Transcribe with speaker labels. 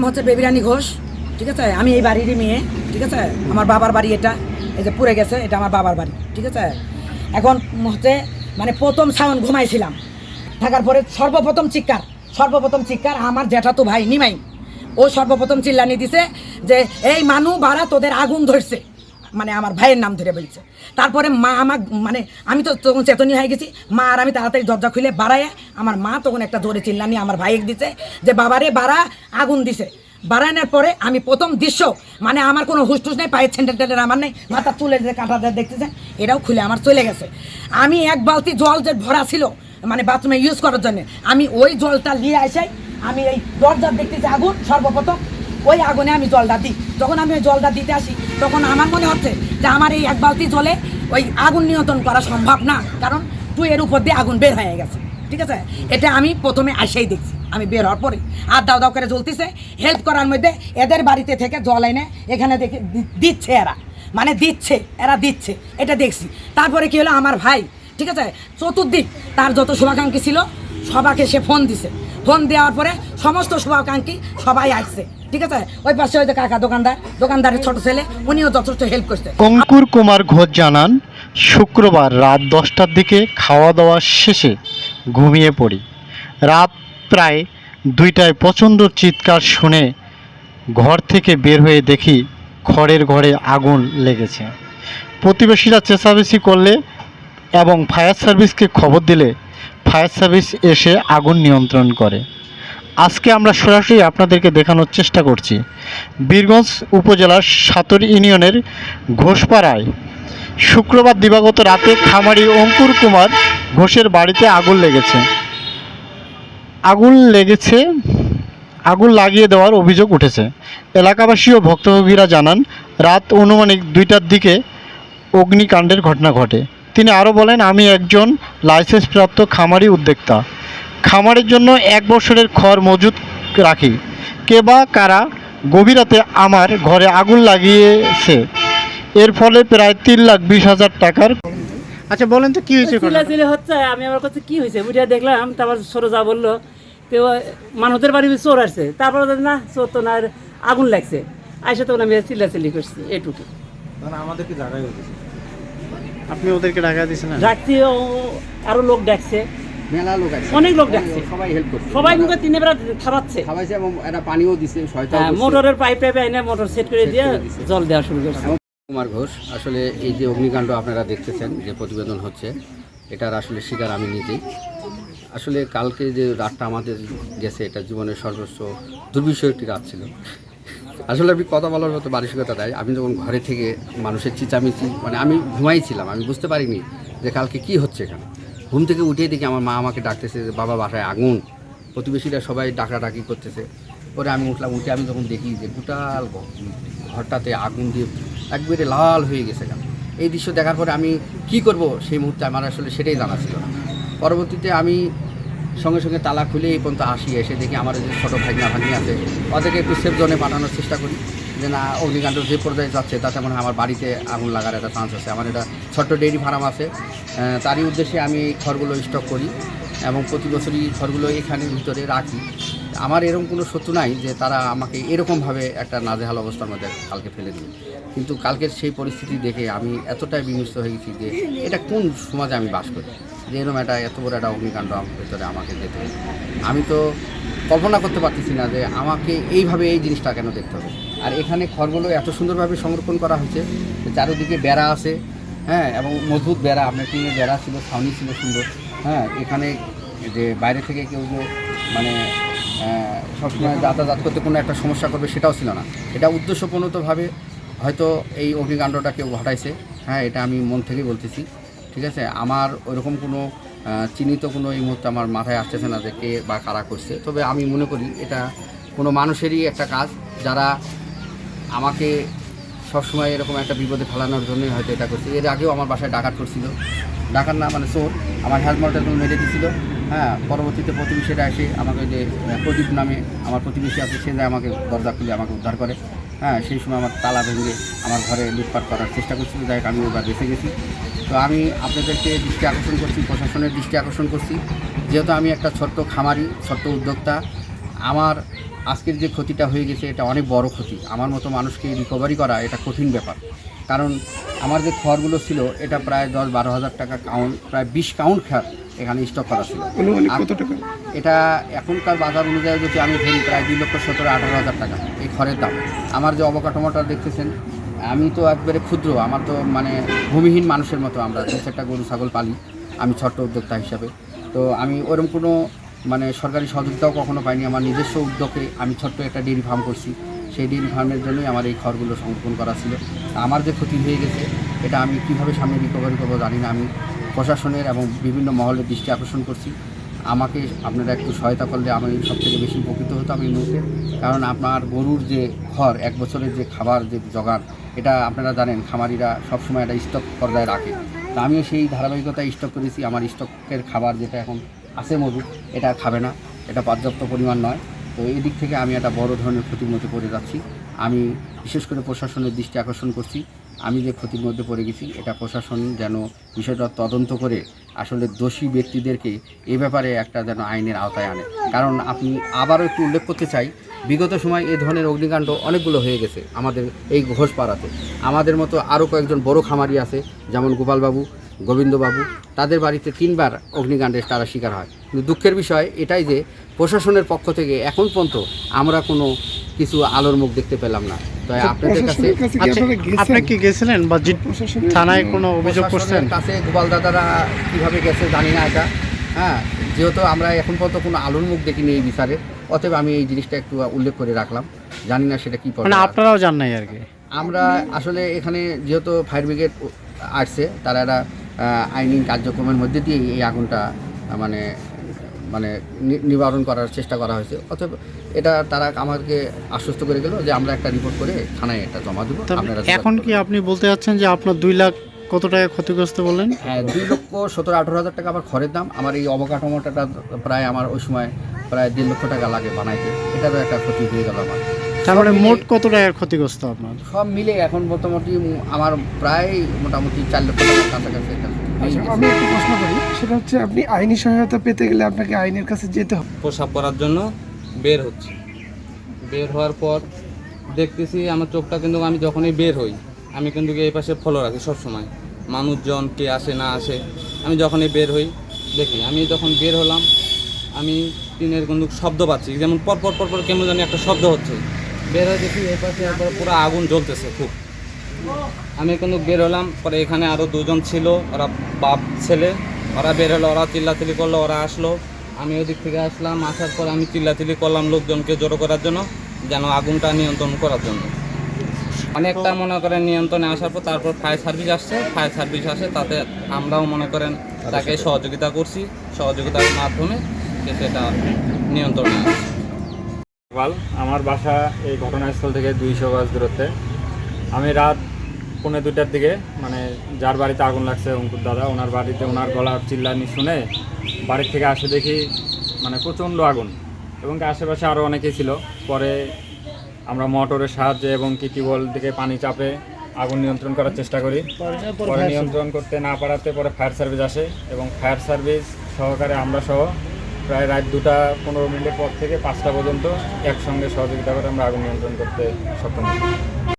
Speaker 1: নাম হচ্ছে বেবিরানী ঘোষ, ঠিক আছে? আমি এই বাড়িরই মেয়ে, ঠিক আছে? আমার বাবার বাড়ি এটা, এই যে পুড়ে গেছে, এটা আমার বাবার বাড়ি, ঠিক আছে? এখন হচ্ছে মানে প্রথম সাউন্ড ঘুমাইছিলাম। থাকার পরে সর্বপ্রথম চিৎকার সর্বপ্রথম চিৎকার আমার জ্যাঠা তো ভাই, নিমাই। ও সর্বপ্রথম চিল্লানি দিছে যে, এই মানু, বাড়া, তোদের আগুন ধরছে। মানে আমার ভাইয়ের নাম ধরে বলছে। তারপরে মা আমার মানে আমি তো তখন চেতনী হয়ে গেছি। মা আর আমি তাড়াতাড়ি দরজা খুলে বাড়ায় আমার মা তখন একটা জোরে চিল্লানি আমার ভাইয়ের দিছে যে, বাবারে, বাড়া, আগুন দিছে। বাড়ানোর পরে আমি প্রথম দৃশ্য মানে আমার কোনো হুসটুস নেই, পায়ের ছেন্ডেল টেন্ডেল আমার নেই, মাথা চুলে যে কাঁটা দেখতেছেন এটাও খুলে আমার চলে গেছে। আমি এক বালতি জল যে ভরা ছিল মানে বাথরুমে ইউজ করার জন্য, আমি ওই জলটা নিয়ে আসাই আমি এই দরজার দেখতেছি আগুন, সর্বপ্রথম ওই আগুনে আমি জলটা দিই। যখন আমি ওই জলটা দিতে আসি, তখন আমার মনে হচ্ছে যে আমার এই এক বালতি জলে ওই আগুন নিয়ন্ত্রণ করা সম্ভব না। কারণ তুই এর উপর দিয়ে আগুন বের হয়ে গেছে। ঠিক আছে? এটা আমি প্রথমে আসেই দেখছি। আমি বের হওয়ার পরে। আর দাও দাও করে জ্বলতেছে। হেল্প করার মধ্যে এদের বাড়িতে থেকে জল এনে এখানে দেখে দিচ্ছে এরা। মানে দিচ্ছে, এরা দিচ্ছে। এটা দেখছি। তারপরে কি হলো? আমার ভাই, ঠিক আছে? চতুর্দিক, তার যত শুভাকাঙ্ক্ষী ছিল, সবাকে সে ফোন দিছে। ফোন দেওয়ার পরে সমস্ত শুভাকাঙ্ক্ষী সবাই আসছে, ঠিক আছে? ওই পাশে ওই কাকা দোকানদার, দোকানদারের ছোট ছেলে, উনিও যথেষ্ট হেল্প করছে।
Speaker 2: অঙ্কুর কুমার ঘোষ জানান, শুক্রবার রাত দশটার দিকে খাওয়া দাওয়া শেষে ঘুমিয়ে পড়ি। রাত প্রায় দুইটায় প্রচণ্ড চিৎকার শুনে ঘর থেকে বের হয়ে দেখি খড়ের ঘরে আগুন লেগেছে। প্রতিবেশীরা চেঁচামেচি করলে এবং ফায়ার সার্ভিসকে খবর দিলে ফায়ার সার্ভিস এসে আগুন নিয়ন্ত্রণ করে। আজকে আমরা সরাসরি আপনাদেরকে দেখানোর চেষ্টা করছি। বীরগঞ্জ উপজেলার সাতর ইউনিয়নের ঘোষপাড়ায় শুক্রবার দিবাগত রাতে খামারি অঙ্কুর কুমার ঘোষের বাড়িতে আগুন লেগেছে। আগুন লেগেছে, আগুন লাগিয়ে দেওয়ার অভিযোগ উঠেছে। এলাকাবাসী ও ভক্তভোগীরা জানান, রাত অনুমানিক দুইটার দিকে অগ্নিকাণ্ডের ঘটনা ঘটে। তিনি আরও বলেন আমি একজন লাইসেন্সপ্রাপ্ত খামারি উদ্যোক্তা। খামারের জন্য এক বছরের খড় মজুত রাখি। কে বা কারা গভীর রাতে আমার ঘরে আগুন লাগিয়েছে। এর ফলে প্রায় তিন লাখ বিশ হাজার টাকার আচ্ছা বলেন তো কি হয়েছে
Speaker 3: চিল্লাচিল্লি হচ্ছে আমি আমার কাছে কি হয়েছে? বুঝে দেখলাম তারপর সরোজা বলল তো মানুষের বাড়ি চোর আসছে। তারপর না চোর তো না আগুন লাগছে। আইসে তখন আমি চিল্লাচিল্লি করছি এটুকু।
Speaker 2: আপনি ওদেরকে টাকা দিয়েছেন
Speaker 3: রাখছি ও আরও লোক ডাকছে।
Speaker 4: মেলা লোক আছে।
Speaker 3: অনেক লোক ডাকছে।
Speaker 4: সবাই হেল্প করছে।
Speaker 3: সবাই মুখে তিনে বেড়া থামাচ্ছে
Speaker 4: খাওয়াইছে এবং একটা পানিও দিছে সহায়তা
Speaker 3: হ্যাঁ, মোটরের পাইপ পাইপ এনে মোটর সেট করে দিয়ে জল দেওয়া শুরু করছে।
Speaker 4: কুমার ঘোষ আসলে এই যে অগ্নিকাণ্ড আপনারা দেখতেছেন যে প্রতিবেদন হচ্ছে এটার আসলে শিকার আমি নিজেই। আসলে কালকে যে রাতটা আমাদের গেছে এটা জীবনের সর্বোচ্চ দুর্বিষয় একটি রাত ছিল। আসলে আমি কথা বলার মতো মানসিকতা দেয়। আমি যখন ঘরে থেকে মানুষের চিচামিচি মানে আমি ঘুমাইছিলাম, আমি বুঝতে পারিনি যে কালকে কি হচ্ছে এখানে। ঘুম থেকে উঠেই দেখি আমার মা আমাকে ডাকতেছে যে, বাবা, বাসায় আগুন। প্রতিবেশীরা সবাই ডাকাডাকি করতেছে। পরে আমি উঠলাম, উঠে আমি যখন দেখি যে গোটাল ঘরটাতে আগুন দিয়ে একবারে লাল হয়ে গেছে কেন এই দৃশ্য দেখার পরে আমি কি করব সেই মুহূর্তে আমার আসলে সেটাই জানা ছিল না। পরবর্তীতে আমি সঙ্গে সঙ্গে তালা খুলে এই পর্যন্ত আসি, এসে দেখি আমার যে ছোটো ভাগনা ভাগনি আছে। ওদেরকে একটু সেফ জোনে পাঠানোর চেষ্টা করি, যে না, অগ্নিকাণ্ড যে পর্যায়ে যাচ্ছে, তাতে মনে হয় আমার বাড়িতে আগুন লাগার একটা চান্স আছে। আমার এটা ছোট্ট ডেইরি ফার্ম আছে তারই উদ্দেশ্যে আমি খড়গুলো স্টক করি এবং প্রতি বছরই খড়গুলো এখানে ভিতরে রাখি। আমার এরকম কোনো শত্রু নাই যে তারা আমাকে এরকমভাবে একটা নাজেহাল অবস্থার মধ্যে কালকে ফেলে দিবে। কিন্তু কালকের সেই পরিস্থিতি দেখে আমি এতটাই বিমিষ্ট হয়ে গেছি যে এটা কোন সমাজে আমি বাস করি? যে এরকম একটা, এত বড় একটা অগ্নিকাণ্ড আমার ভেতরে আমাকে যেতে আমি তো কল্পনা করতে পারতেছি না যে আমাকে এইভাবে এই জিনিসটা কেন দেখতে হবে। আর এখানে খড়গুলো এত সুন্দরভাবে সংরক্ষণ করা হয়েছে চারিদিকে বেড়া আছে হ্যাঁ এবং মজবুত বেড়া, আপনার টিনের বেড়া ছিল, ছাউনি ছিল সুন্দর হ্যাঁ এখানে যে বাইরে থেকে কেউ যে মানে সবসময় যাতায়াত করতে কোনো একটা সমস্যা করবে সেটাও ছিল না। এটা উদ্দেশ্যপ্রণতভাবে হয়তো এই অগ্নিকাণ্ডটা কেউ ঘটাইছে। হ্যাঁ এটা আমি মন থেকেই বলতেছি। ঠিক আছে? আমার ওইরকম কোনো চিহ্নিত কোনো এই মুহূর্তে আমার মাথায় আসতেছে না যে কে বা কারা করছে। তবে আমি মনে করি এটা কোনো মানুষেরই একটা কাজ। যারা আমাকে সবসময় এরকম একটা বিপদে ফেলানোর জন্যই হয়তো এটা করছে। এর আগেও আমার বাসায় ডাকাত করছিল। ডাকাত না মানে চোর। আমার হেলথ মডেল মেরে দিছিল। হ্যাঁ পরবর্তীতে প্রতিবেশীরা এসে আমাকে যে প্রদীপ নামে আমার প্রতিবেশী আছে, সে যায় আমাকে দরজা খুলে আমাকে উদ্ধার করে। হ্যাঁ সেই সময় আমার তালা ভেঙে আমার ঘরে লুটপাট করার চেষ্টা করছিল, যাই আমি এবার বেঁচে গেছি। তো আমি আপনাদেরকে দৃষ্টি আকর্ষণ করছি, প্রশাসনের দৃষ্টি আকর্ষণ করছি। যেহেতু আমি একটা ছোট্ট খামারি, ছোট্ট উদ্যোক্তা, আমার আজকের যে ক্ষতিটা হয়ে গেছে, এটা অনেক বড় ক্ষতি। আমার মতো মানুষকে রিকভারি করা এটা কঠিন ব্যাপার। কারণ আমার যে খড়গুলো ছিল, এটা প্রায় দশ বারো হাজার টাকা কাউন্ট প্রায় বিশ কাউন্ট খার এখানে স্টক করা ছিল। এটা এখনকার বাজার অনুযায়ী যদি আমি ধরি প্রায় দুই লক্ষ সতেরো আঠারো হাজার টাকা এই খড়ের দাম। আমার যে অবকাঠামোটা দেখতেছেন আমি তো একবারে ক্ষুদ্র আমার তো মানে ভূমিহীন মানুষের মতো আমরা দু চারটা গরু ছাগল পালি আমি ছোট্ট উদ্যোক্তা হিসাবে। তো আমি ওরকম কোনো মানে সরকারি সহযোগিতাও কখনো পাইনি। আমার নিজস্ব উদ্যোগে আমি ছোট্ট একটা ডেয়ারি ফার্ম করছি। সেই ডেয়ারি ফার্মের জন্যই আমার এই খড়গুলো সংরক্ষণ করা ছিল। আমার যে ক্ষতি হয়ে গেছে এটা আমি কীভাবে সামনে রিকভারি করব জানি না আমি। প্রশাসনের এবং বিভিন্ন মহলের দৃষ্টি আকর্ষণ করছি। আমাকে আপনারা একটু সহায়তা করলে আমি সব থেকে বেশি উপকৃত হতাম এই মুহূর্তে। কারণ আপনার গরুর যে ঘর এক বছরের যে খাবার, যে জোগান এটা আপনারা জানেন, খামারিরা সবসময় একটা স্টক পর্যায়ে রাখে। তা আমিও সেই ধারাবাহিকতায় স্টক করেছি। আমার স্টকের খাবার যেটা এখন আছে মজুদ এটা খাবে না। এটা পর্যাপ্ত পরিমাণ নয়। তো এই দিক থেকে আমি একটা বড় ধরনের ক্ষতির মধ্যে পড়ে যাচ্ছি। আমি বিশেষ করে প্রশাসনের দৃষ্টি আকর্ষণ করছি। আমি যে ক্ষতির মধ্যে পড়ে গেছি, এটা প্রশাসন যেন বিষয়টা তদন্ত করে আসলে দোষী ব্যক্তিদেরকে এ ব্যাপারে একটা যেন আইনের আওতায় আনে। কারণ আপনি আবারও একটু উল্লেখ করতে চাই, বিগত সময় এ ধরনের অগ্নিকাণ্ড অনেকগুলো হয়ে গেছে আমাদের এই ঘোষপাড়াতে। আমাদের মতো আরও কয়েকজন বড় খামারি আছে, যেমন গোপালবাবু, গোবিন্দবাবু, তাদের বাড়িতে তিনবার অগ্নিকাণ্ডের তারা শিকার হয়। কিন্তু দুঃখের বিষয় এটাই যে, প্রশাসনের পক্ষ থেকে এখন পর্যন্ত আমরা কোনো কিছু আলোর মুখ দেখতে পেলাম না। তাই আপনাদের কাছে
Speaker 2: আচ্ছা আপনি কি গেছিলেন বা থানায় কোনো অভিযোগ করছেন?
Speaker 4: কাছে গোপাল দাদারা কীভাবে গেছে জানি না এটা। হ্যাঁ যেহেতু আমরা এখন পর্যন্ত কোনো আলোর মুখ দেখিনি এই বিচারে অতএব আমি এই জিনিসটা একটু উল্লেখ করে রাখলাম। জানি না সেটা কী
Speaker 2: মানে আপনারাও জান নাই আর কি।
Speaker 4: আমরা আসলে এখানে যেহেতু ফায়ার ব্রিগেড আসছে তারা একটা আইনি কার্যক্রমের মধ্যে দিয়ে এই আগুনটা মানে মানে নিবারণ করার চেষ্টা করা হয়েছে। অতএব এটা তারা আমাকে আশ্বস্ত করে গেল যে আমরা একটা রিপোর্ট করে থানায় এটা জমা দেবো। আপনারা
Speaker 2: এখন কি আপনি বলতে চাচ্ছেন যে আপনার দুই লাখ কত টাকা ক্ষতিগ্রস্ত বললেন?
Speaker 4: হ্যাঁ দুই লক্ষ সতেরো আঠারো হাজার টাকা আমার খড়ের দাম। আমার এই অবকাঠামোটা প্রায় আমার ওই সময় প্রায় দেড় লক্ষ টাকা লাগে বানাইতে। এটারও একটা ক্ষতি হয়ে গেল আমার।
Speaker 2: তারপরে মোট কত টাকার ক্ষতিগ্রস্ত আপনার?
Speaker 4: সব মিলে এখন মোটামুটি আমার প্রায় মোটামুটি চার লক্ষ টাকার কাছাকাছি একটা
Speaker 5: আচ্ছা আমি একটা প্রশ্ন করি সেটা হচ্ছে আপনি আইনি সহায়তা পেতে গেলে আপনাকে আইনের কাছে যেতে হবে।
Speaker 6: প্রসাব করার জন্য বের হচ্ছে। বের হওয়ার পর দেখতেছি আমার চোখটা কিন্তু আমি যখনই বের হই আমি কিন্তু এই পাশে ফলো রাখি সব সময় মানুষজন কে আসে না আসে আমি যখনই বের হই দেখি আমি যখন বের হলাম আমি টিনের কিন্তু শব্দ পাচ্ছি যেমন পরপর পরপর কেমন জানি একটা শব্দ হচ্ছে। বের হয়ে দেখি এই পাশে একবার পুরো আগুন জ্বলতেছে খুব। আমি কিন্তু বের হলাম, পরে এখানে আরও দুজন ছিল, ওরা বাপ, ছেলে। ওরা বের হলো, ওরা চিল্লাচিল্লি করল, ওরা আসলো। আমি ওদিক থেকে আসলাম, আসার পর আমি চিল্লাচিল্লি করলাম লোকজনকে জড়ো করার জন্য, যেন আগুনটা নিয়ন্ত্রণ করার জন্য। অনেকটা মনে করেন নিয়ন্ত্রণে আসার পর তারপর ফায়ার সার্ভিস আসছে। ফায়ার সার্ভিস আসে, তাতে আমরাও মনে করেন তাকে সহযোগিতা করছি। সহযোগিতার মাধ্যমে সেটা নিয়ন্ত্রণে
Speaker 7: আমার বাসা এই ঘটনাস্থল থেকে দুইশো গজ দূরত্বে। আমি রাত পৌনে দুটার দিকে মানে যার বাড়িতে আগুন লাগছে অঙ্কুর দাদা, ওনার বাড়িতে ওনার গলার চিল্লানি শুনে বাড়ির থেকে আসে দেখি মানে প্রচণ্ড আগুন। এবং কি আশেপাশে আরও অনেকেই ছিল। পরে আমরা মোটরের সাহায্যে এবং কি টিউবওয়েল থেকে পানি চাপে আগুন নিয়ন্ত্রণ করার চেষ্টা করি। পরে নিয়ন্ত্রণ করতে না পারাতে পরে ফায়ার সার্ভিস আসে এবং ফায়ার সার্ভিস সহকারে আমরা সহ প্রায় রাত দুটা পনেরো মিনিটের পর থেকে পাঁচটা পর্যন্ত একসঙ্গে সহযোগিতা করে আমরা আগুন নিয়ন্ত্রণ করতে সক্ষম